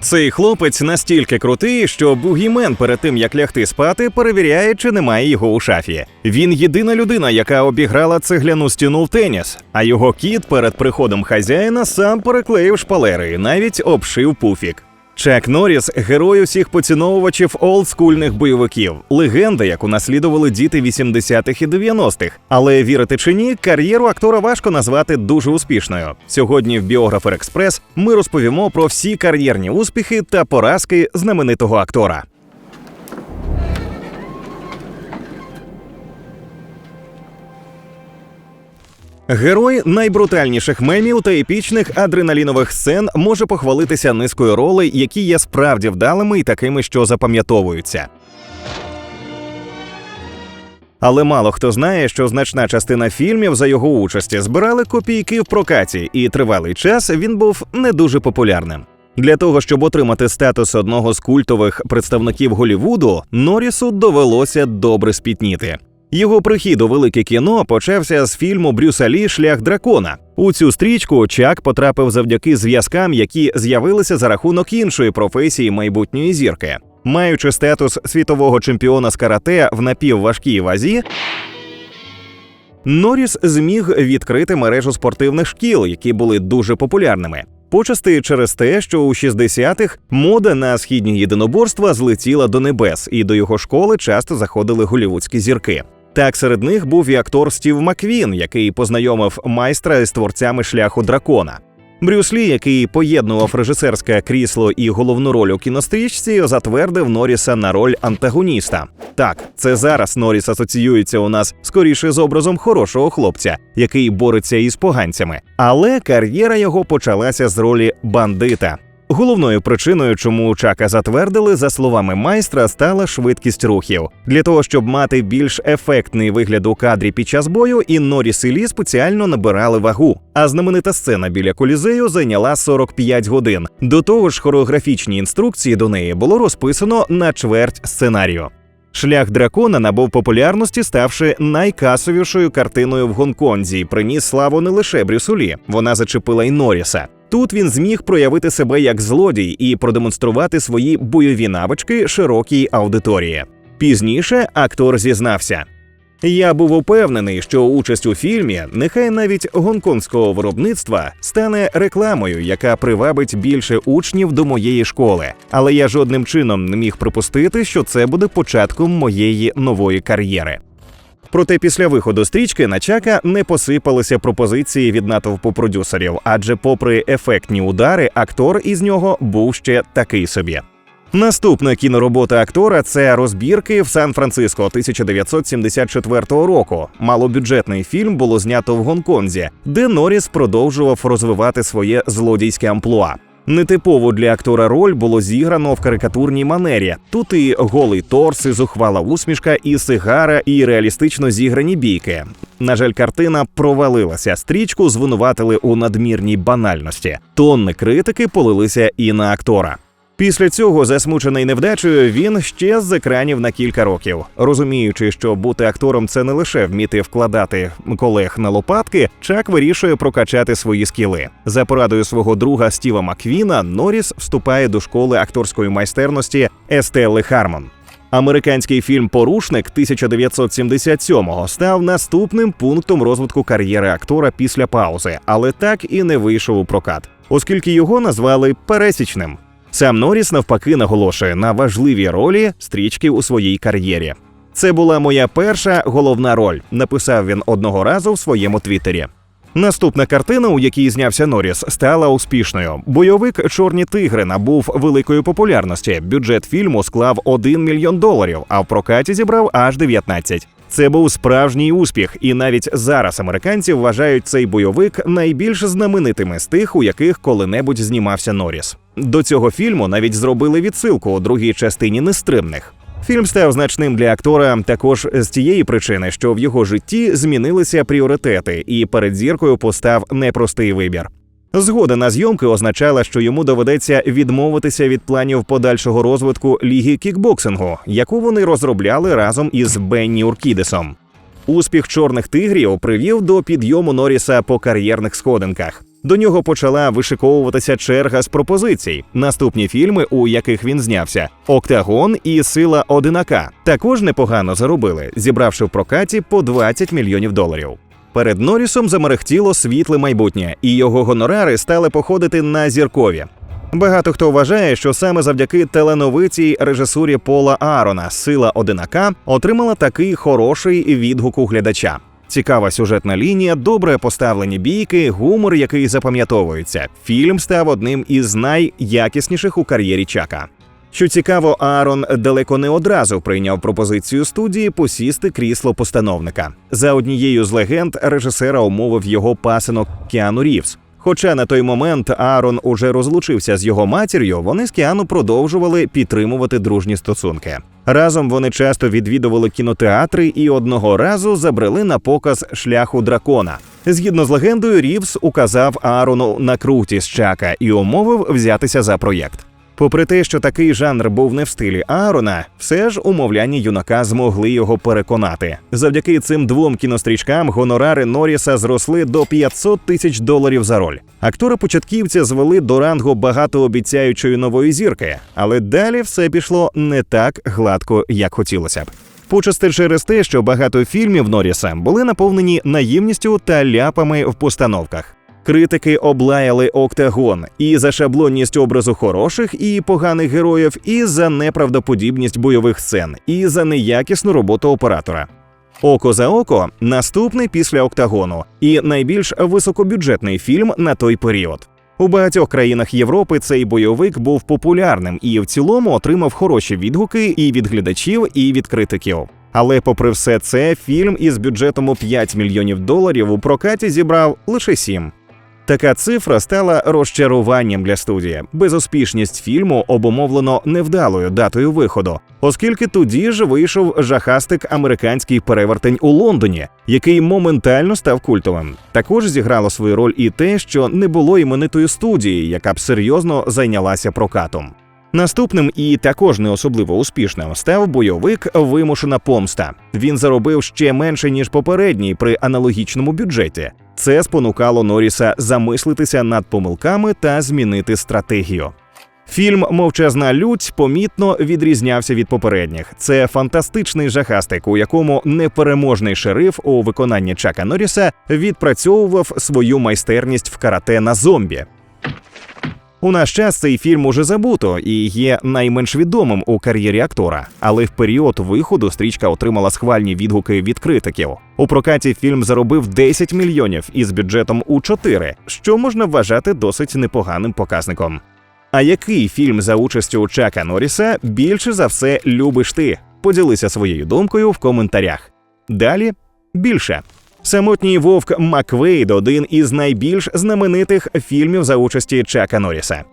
Цей хлопець настільки крутий, що бугімен перед тим як лягти спати, перевіряє, чи немає його у шафі. Він єдина людина, яка обіграла цегляну стіну в теніс. А його кіт перед приходом хазяїна сам переклеїв шпалери і навіть обшив пуфік. Чак Норріс – герой усіх поціновувачів олдскульних бойовиків, легенда, яку наслідували діти 80-х і 90-х. Але вірити чи ні, кар'єру актора важко назвати дуже успішною. Сьогодні в Біографер Експрес ми розповімо про всі кар'єрні успіхи та поразки знаменитого актора. Герой найбрутальніших мемів та епічних адреналінових сцен може похвалитися низкою ролей, які є справді вдалими і такими, що запам'ятовуються. Але мало хто знає, що значна частина фільмів за його участі збирали копійки в прокаті, і тривалий час він був не дуже популярним. Для того щоб отримати статус одного з культових представників Голівуду, Норрісу довелося добре спітніти. Його прихід у велике кіно почався з фільму Брюса Лі Шлях дракона. У цю стрічку Чак потрапив завдяки зв'язкам, які з'явилися за рахунок іншої професії майбутньої зірки. Маючи статус світового чемпіона з карате в напівважкій вазі, Норріс зміг відкрити мережу спортивних шкіл, які були дуже популярними. Почасти через те, що у 60-х мода на східні єдиноборства злетіла до небес, і до його школи часто заходили голівудські зірки. Так серед них був і актор Стів Маквін, який познайомив майстра з творцями шляху дракона. Брюс Лі, який поєднував режисерське крісло і головну роль у кінострічці, затвердив Норріса на роль антагоніста. Так, це зараз Норріс асоціюється у нас скоріше з образом хорошого хлопця, який бореться із поганцями. Але кар'єра його почалася з ролі бандита. Головною причиною, чому Чака затвердили, за словами майстра, стала швидкість рухів. Для того щоб мати більш ефектний вигляд у кадрі під час бою, і Норріс і Лі спеціально набирали вагу. А знаменита сцена біля колізею зайняла 45 годин. До того ж, хореографічні інструкції до неї було розписано на чверть сценарію. Шлях дракона набув популярності, ставши найкасовішою картиною в Гонконзі. і Приніс славу не лише Брюсулі, вона зачепила й Норріса. Тут він зміг проявити себе як злодій і продемонструвати свої бойові навички широкій аудиторії. Пізніше актор зізнався. Я був упевнений, що участь у фільмі, нехай навіть гонконгського виробництва, стане рекламою, яка привабить більше учнів до моєї школи. Але я жодним чином не міг припустити, що це буде початком моєї нової кар'єри. Проте після виходу стрічки на Чака не посипалися пропозиції від натовпу продюсерів, адже, попри ефектні удари, актор із нього був ще такий собі. Наступна кіноробота актора це розбірки в Сан-Франциско 1974 року. Малобюджетний фільм було знято в Гонконзі, де Норріс продовжував розвивати своє злодійське амплуа. Нетипову для актора роль було зіграно в карикатурній манері. Тут і голий торс, і зухвала усмішка, і сигара, і реалістично зіграні бійки. На жаль, картина провалилася. Стрічку звинуватили у надмірній банальності. Тонни критики полилися і на актора. Після цього, засмучений невдачею, він щез з екранів на кілька років. Розуміючи, що бути актором це не лише вміти вкладати колег на лопатки, Чак вирішує прокачати свої скіли. За порадою свого друга Стіва Маквіна, Норріс вступає до школи акторської майстерності Естелли Хармон. Американський фільм Порушник 1977-го став наступним пунктом розвитку кар'єри актора після паузи, але так і не вийшов у прокат, оскільки його назвали пересічним. Сам Норріс навпаки наголошує на важливій ролі стрічки у своїй кар'єрі. Це була моя перша головна роль, написав він одного разу в своєму твіттері. Наступна картина, у якій знявся Норріс, стала успішною. Бойовик Чорні тигри набув великої популярності. Бюджет фільму склав 1 мільйон доларів, а в прокаті зібрав аж 19. Це був справжній успіх, і навіть зараз американці вважають цей бойовик найбільш знаменитими з тих, у яких коли-небудь знімався Норріс. До цього фільму навіть зробили відсилку у другій частині нестримних. Фільм став значним для актора також з тієї причини, що в його житті змінилися пріоритети, і перед зіркою постав непростий вибір. Згода на зйомки означала, що йому доведеться відмовитися від планів подальшого розвитку ліги кікбоксингу, яку вони розробляли разом із Бенні Уркідесом. Успіх чорних тигрів привів до підйому Норріса по кар'єрних сходинках. До нього почала вишиковуватися черга з пропозицій. Наступні фільми, у яких він знявся: Октагон і Сила Одинака, також непогано заробили, зібравши в прокаті по 20 мільйонів доларів. Перед Норрісом замерехтіло світле майбутнє, і його гонорари стали походити на зіркові. Багато хто вважає, що саме завдяки теленовитій режисурі Пола Аарона Сила одинака отримала такий хороший відгук у глядача. Цікава сюжетна лінія, добре поставлені бійки, гумор, який запам'ятовується. Фільм став одним із найякісніших у кар'єрі Чака. Що цікаво, Аарон далеко не одразу прийняв пропозицію студії посісти крісло постановника. За однією з легенд режисера умовив його пасинок Кіану Рівз. Хоча на той момент Аарон уже розлучився з його матір'ю, вони з Кіану продовжували підтримувати дружні стосунки. Разом вони часто відвідували кінотеатри і одного разу забрели на показ шляху дракона. Згідно з легендою, Рівз указав Аарону на крутість Чака і умовив взятися за проєкт. Попри те, що такий жанр був не в стилі Аарона, все ж умовляння юнака змогли його переконати. Завдяки цим двом кінострічкам гонорари Норріса зросли до 500 тисяч доларів за роль. Актора початківця звели до рангу багатообіцяючої нової зірки, але далі все пішло не так гладко, як хотілося б. Почасти через те, що багато фільмів Норріса були наповнені наївністю та ляпами в постановках. Критики облаяли Октагон і за шаблонність образу хороших і поганих героїв, і за неправдоподібність бойових сцен, і за неякісну роботу оператора. Око за око наступний після Октагону і найбільш високобюджетний фільм на той період. У багатьох країнах Європи цей бойовик був популярним і в цілому отримав хороші відгуки і від глядачів, і від критиків. Але, попри все це, фільм із бюджетом у 5 мільйонів доларів у прокаті зібрав лише 7. Така цифра стала розчаруванням для студії. Безуспішність фільму обумовлено невдалою датою виходу, оскільки тоді ж вийшов жахастик американський перевертень у Лондоні, який моментально став культовим. Також зіграло свою роль і те, що не було іменитої студії, яка б серйозно зайнялася прокатом. Наступним і також не особливо успішним став бойовик Вимушена помста. Він заробив ще менше ніж попередній при аналогічному бюджеті. Це спонукало Норріса замислитися над помилками та змінити стратегію. Фільм Мовчазна лють помітно відрізнявся від попередніх. Це фантастичний жахастик, у якому непереможний шериф у виконанні Чака Норріса відпрацьовував свою майстерність в карате на зомбі. У наш час цей фільм уже забуто і є найменш відомим у кар'єрі актора, але в період виходу стрічка отримала схвальні відгуки від критиків. У прокаті фільм заробив 10 мільйонів із бюджетом у 4, що можна вважати досить непоганим показником. А який фільм за участю Чака Норріса більше за все любиш ти? Поділися своєю думкою в коментарях. Далі більше. Самотній вовк Маквейд один із найбільш знаменитих фільмів за участі Чака Норріса.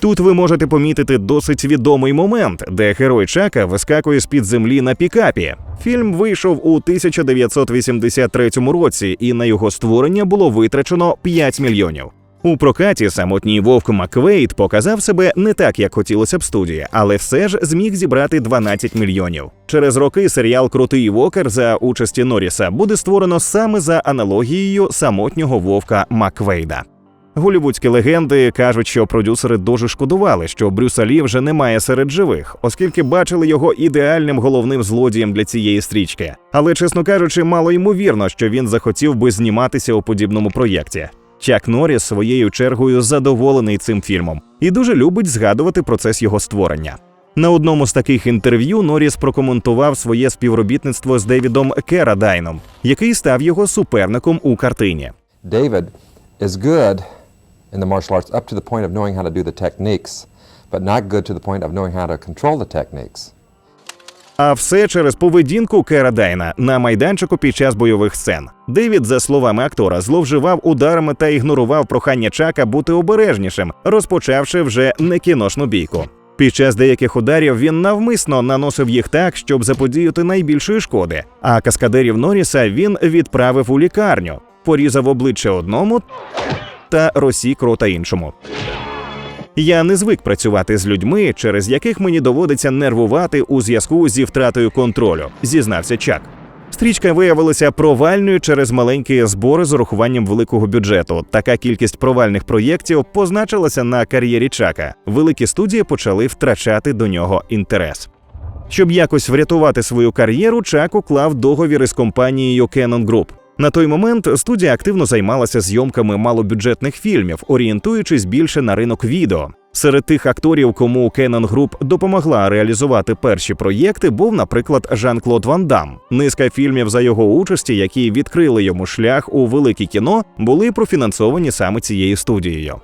Тут ви можете помітити досить відомий момент, де герой Чака вискакує з під землі на пікапі. Фільм вийшов у 1983 році, і на його створення було витрачено 5 мільйонів. У прокаті самотній вовк Маквейд показав себе не так, як хотілося б студії, але все ж зміг зібрати 12 мільйонів. Через роки серіал Крутий Вокер за участі Норріса буде створено саме за аналогією самотнього вовка Маквейда. Голівудські легенди кажуть, що продюсери дуже шкодували, що Брюса Лі вже немає серед живих, оскільки бачили його ідеальним головним злодієм для цієї стрічки. Але, чесно кажучи, мало ймовірно, що він захотів би зніматися у подібному проєкті. Чак Норріс своєю чергою задоволений цим фільмом і дуже любить згадувати процес його створення. На одному з таких інтерв'ю Норріс прокоментував своє співробітництво з Девідом Керадайном, який став його суперником у картині. David is good in the martial arts up to the point of knowing how to do the techniques, but not good to the point of knowing how to control the techniques. А все через поведінку Керадайна на майданчику під час бойових сцен. Девід, за словами актора, зловживав ударами та ігнорував прохання Чака бути обережнішим, розпочавши вже не кіношну бійку. Під час деяких ударів він навмисно наносив їх так, щоб заподіяти найбільшої шкоди. А каскадерів Норріса він відправив у лікарню, порізав обличчя одному та розсік рота іншому. Я не звик працювати з людьми, через яких мені доводиться нервувати у зв'язку зі втратою контролю, зізнався Чак. Стрічка виявилася провальною через маленькі збори з урахуванням великого бюджету. Така кількість провальних проєктів позначилася на кар'єрі Чака. Великі студії почали втрачати до нього інтерес. Щоб якось врятувати свою кар'єру, Чак уклав договір із компанією Canon Group. На той момент студія активно займалася зйомками малобюджетних фільмів, орієнтуючись більше на ринок відео. Серед тих акторів, кому Canon Group допомогла реалізувати перші проєкти, був, наприклад, Жан-Клод Ван Дам. Низка фільмів за його участі, які відкрили йому шлях у велике кіно, були профінансовані саме цією студією.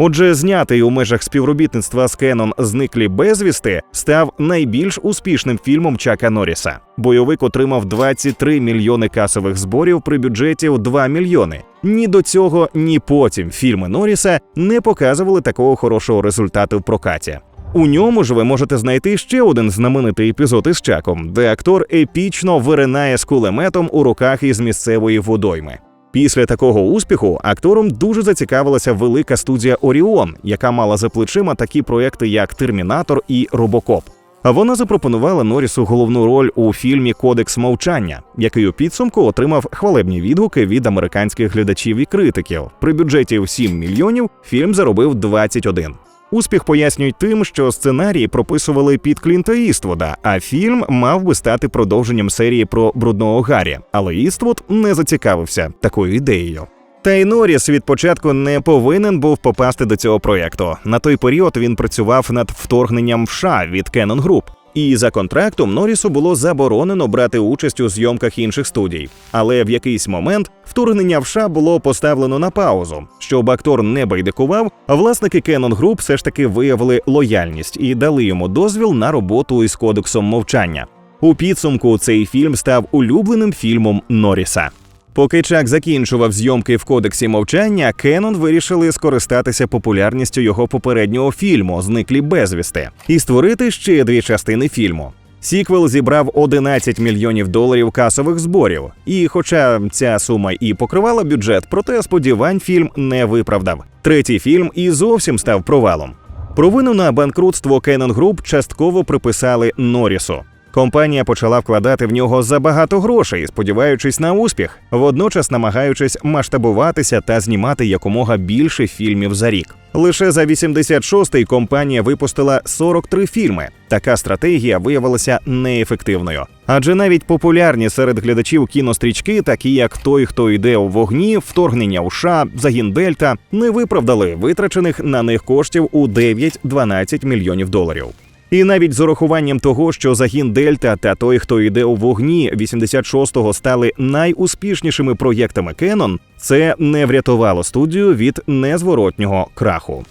Отже, знятий у межах співробітництва з Canon зниклі безвісти став найбільш успішним фільмом Чака Норріса. Бойовик отримав 23 мільйони касових зборів при бюджеті у 2 мільйони. Ні до цього, ні потім фільми Норріса не показували такого хорошого результату в прокаті. У ньому ж ви можете знайти ще один знаменитий епізод із Чаком, де актор епічно виринає з кулеметом у руках із місцевої водойми. Після такого успіху актором дуже зацікавилася велика студія Оріон, яка мала за плечима такі проекти, як Термінатор і Робокоп. А вона запропонувала Норрісу головну роль у фільмі Кодекс мовчання, який у підсумку отримав хвалебні відгуки від американських глядачів і критиків. При бюджеті в 7 мільйонів фільм заробив 21. Успіх пояснюють тим, що сценарії прописували під Клінта Іствуда, а фільм мав би стати продовженням серії про брудного Гаррі. Але Іствуд не зацікавився такою ідеєю. Та й Норріс від початку не повинен був попасти до цього проєкту. На той період він працював над вторгненням в США від Canon Group. І за контрактом Норрісу було заборонено брати участь у зйомках інших студій. Але в якийсь момент вторгнення в США було поставлено на паузу. Щоб актор не байдикував, власники Canon Group все ж таки виявили лояльність і дали йому дозвіл на роботу із кодексом мовчання. У підсумку цей фільм став улюбленим фільмом Норріса. Поки Чак закінчував зйомки в кодексі мовчання, Кеннон вирішили скористатися популярністю його попереднього фільму Зниклі безвісти і створити ще дві частини фільму. Сіквел зібрав 11 мільйонів доларів касових зборів. І, хоча ця сума і покривала бюджет, проте сподівань фільм не виправдав. Третій фільм і зовсім став провалом. Провину на банкрутство Canon Group частково приписали Норрісу. Компанія почала вкладати в нього забагато грошей, сподіваючись на успіх, водночас намагаючись масштабуватися та знімати якомога більше фільмів за рік. Лише за 86-й компанія випустила 43 фільми. Така стратегія виявилася неефективною. Адже навіть популярні серед глядачів кінострічки, такі як той, хто йде у вогні, вторгнення у США, загін Дельта, не виправдали витрачених на них коштів у 9-12 мільйонів доларів. І навіть з урахуванням того, що загін Дельта та той, хто йде у вогні 86-го стали найуспішнішими проєктами Canon, це не врятувало студію від незворотнього краху.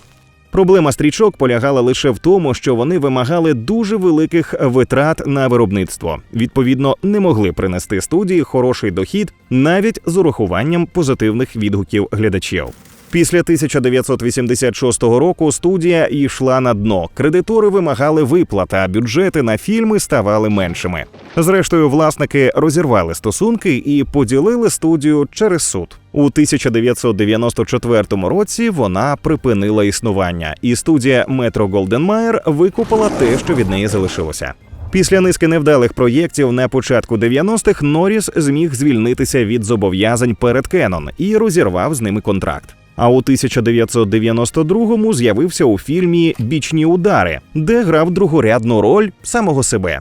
Проблема стрічок полягала лише в тому, що вони вимагали дуже великих витрат на виробництво. Відповідно, не могли принести студії хороший дохід навіть з урахуванням позитивних відгуків глядачів. Після 1986 року студія йшла на дно. Кредитори вимагали виплат, а бюджети на фільми ставали меншими. Зрештою, власники розірвали стосунки і поділили студію через суд. У 1994 році вона припинила існування, і студія Метро Голденмайер викупила те, що від неї залишилося. Після низки невдалих проєктів на початку 90-х Норріс зміг звільнитися від зобов'язань перед Canon і розірвав з ними контракт. А у 1992-му з'явився у фільмі Бічні удари, де грав другорядну роль самого себе.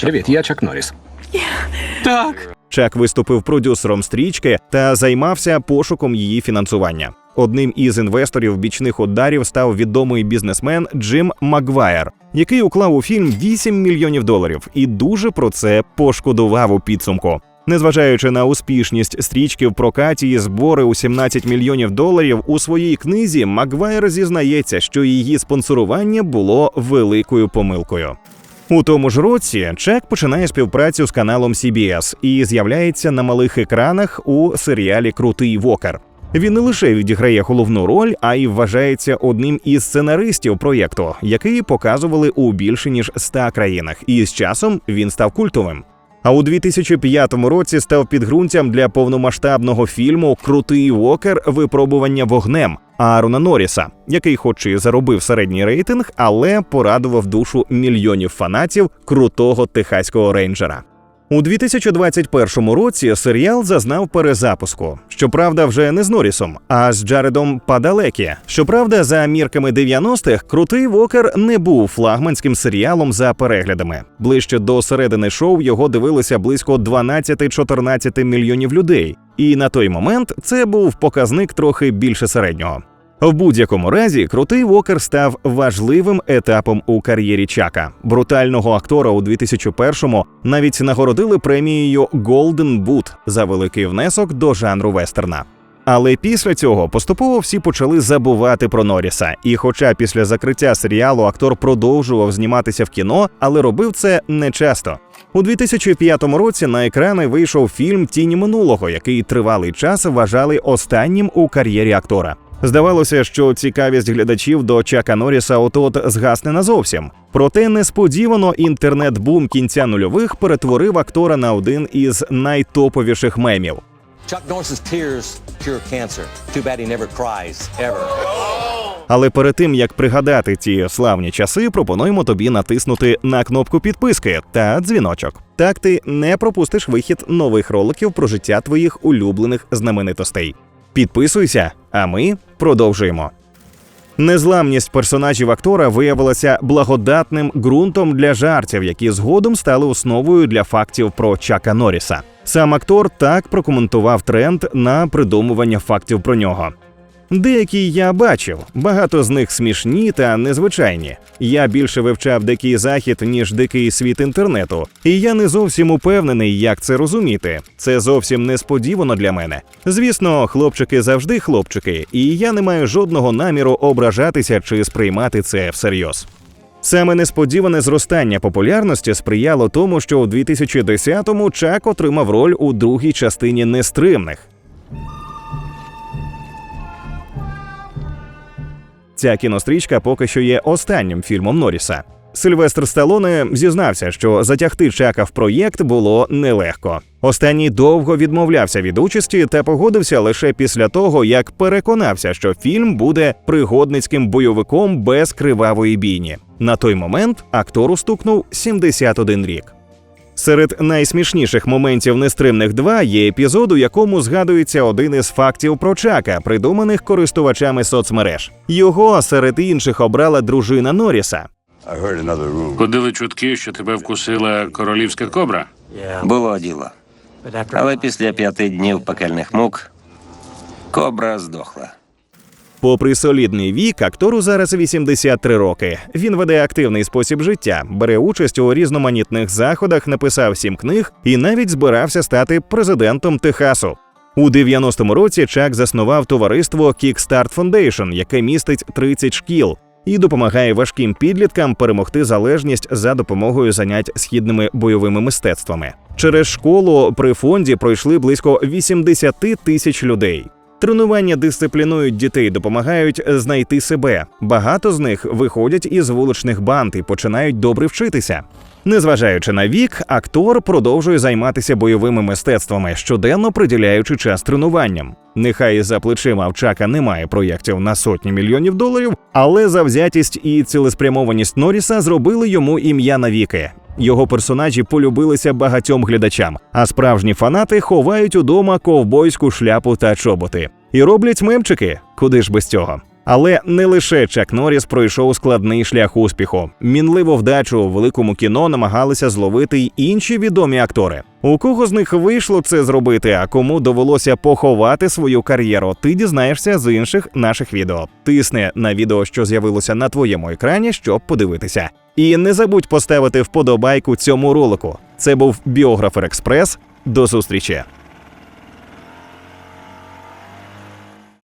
Привіт, я Чак Норріс. Так. Чак виступив продюсером стрічки та займався пошуком її фінансування. Одним із інвесторів бічних ударів став відомий бізнесмен Джим Макгвайр, який уклав у фільм 8 мільйонів доларів і дуже про це пошкодував у підсумку. Незважаючи на успішність стрічки в прокаті збори у 17 мільйонів доларів, у своїй книзі Макгвайр зізнається, що її спонсорування було великою помилкою. У тому ж році Чек починає співпрацю з каналом CBS і з'являється на малих екранах у серіалі Крутий Вокер. Він не лише відіграє головну роль, а й вважається одним із сценаристів проєкту, який показували у більше ніж 100 країнах, і з часом він став культовим. А у 2005 році став підґрунтям для повномасштабного фільму Крутий Вокер Випробування вогнем Аарона Норріса, який, хоч і заробив середній рейтинг, але порадував душу мільйонів фанатів крутого техаського рейнджера. У 2021 році серіал зазнав перезапуску. Щоправда, вже не з Норрісом, а з Джаредом Падалекі. Щоправда, за мірками 90-х, крутий Вокер не був флагманським серіалом за переглядами. Ближче до середини шоу його дивилися близько 12-14 мільйонів людей. І на той момент це був показник трохи більше середнього. В будь-якому разі, крутий Вокер став важливим етапом у кар'єрі Чака. Брутального актора у 2001-му навіть нагородили премією Golden Boot за великий внесок до жанру вестерна. Але після цього поступово всі почали забувати про Норріса. І, хоча після закриття серіалу актор продовжував зніматися в кіно, але робив це не часто. У 2005 році на екрани вийшов фільм Тіні минулого, який тривалий час вважали останнім у кар'єрі актора. Здавалося, що цікавість глядачів до Чака Норріса от-от згасне назовсім. Проте несподівано інтернет-бум кінця нульових перетворив актора на один із найтоповіших мемів. Chuck Norris's tears cure cancer. Too bad he never cries, ever. Але перед тим як пригадати ті славні часи, пропонуємо тобі натиснути на кнопку підписки та дзвіночок. Так ти не пропустиш вихід нових роликів про життя твоїх улюблених знаменитостей. Підписуйся, а ми продовжуємо. Незламність персонажів актора виявилася благодатним ґрунтом для жартів, які згодом стали основою для фактів про Чака Норріса. Сам актор так прокоментував тренд на придумування фактів про нього. Деякі я бачив, багато з них смішні та незвичайні. Я більше вивчав дикий захід, ніж дикий світ інтернету, і я не зовсім упевнений, як це розуміти. Це зовсім несподівано для мене. Звісно, хлопчики завжди хлопчики, і я не маю жодного наміру ображатися чи сприймати це всерйоз. Саме несподіване зростання популярності сприяло тому, що у 2010-му Чак отримав роль у другій частині нестримних. Ця кінострічка поки що є останнім фільмом Норріса. Сильвестр Сталоне зізнався, що затягти Чака в проєкт було нелегко. Останній довго відмовлявся від участі та погодився лише після того, як переконався, що фільм буде пригодницьким бойовиком без кривавої бійні. На той момент актору стукнув 71 рік. Серед найсмішніших моментів нестримних 2 є епізод, у якому згадується один із фактів про Чака, придуманих користувачами соцмереж. Його серед інших обрала дружина Норріса. Ходили чутки, що тебе вкусила королівська кобра. Було діло. Але після п'яти днів пекельних мук кобра здохла. Попри солідний вік, актору зараз 83 роки. Він веде активний спосіб життя, бере участь у різноманітних заходах, написав сім книг і навіть збирався стати президентом Техасу. У 90-му році Чак заснував товариство Kickstart Foundation, яке містить 30 шкіл. І допомагає важким підліткам перемогти залежність за допомогою занять східними бойовими мистецтвами. Через школу при фонді пройшли близько 80 тисяч людей. Тренування дисциплінують дітей, допомагають знайти себе. Багато з них виходять із вуличних банд і починають добре вчитися. Незважаючи на вік, актор продовжує займатися бойовими мистецтвами, щоденно приділяючи час тренуванням. Нехай за плечима в Чака немає проєктів на сотні мільйонів доларів, але завзятість і цілеспрямованість Норріса зробили йому ім'я навіки. Його персонажі полюбилися багатьом глядачам, а справжні фанати ховають удома ковбойську шляпу та чоботи. І роблять мемчики, куди ж без цього. Але не лише Чак Норріс пройшов складний шлях успіху. Мінливу вдачу у великому кіно намагалися зловити й інші відомі актори. У кого з них вийшло це зробити, а кому довелося поховати свою кар'єру, ти дізнаєшся з інших наших відео. Тисни на відео, що з'явилося на твоєму екрані, щоб подивитися. І не забудь поставити вподобайку цьому ролику. Це був Біографер Експрес. До зустрічі!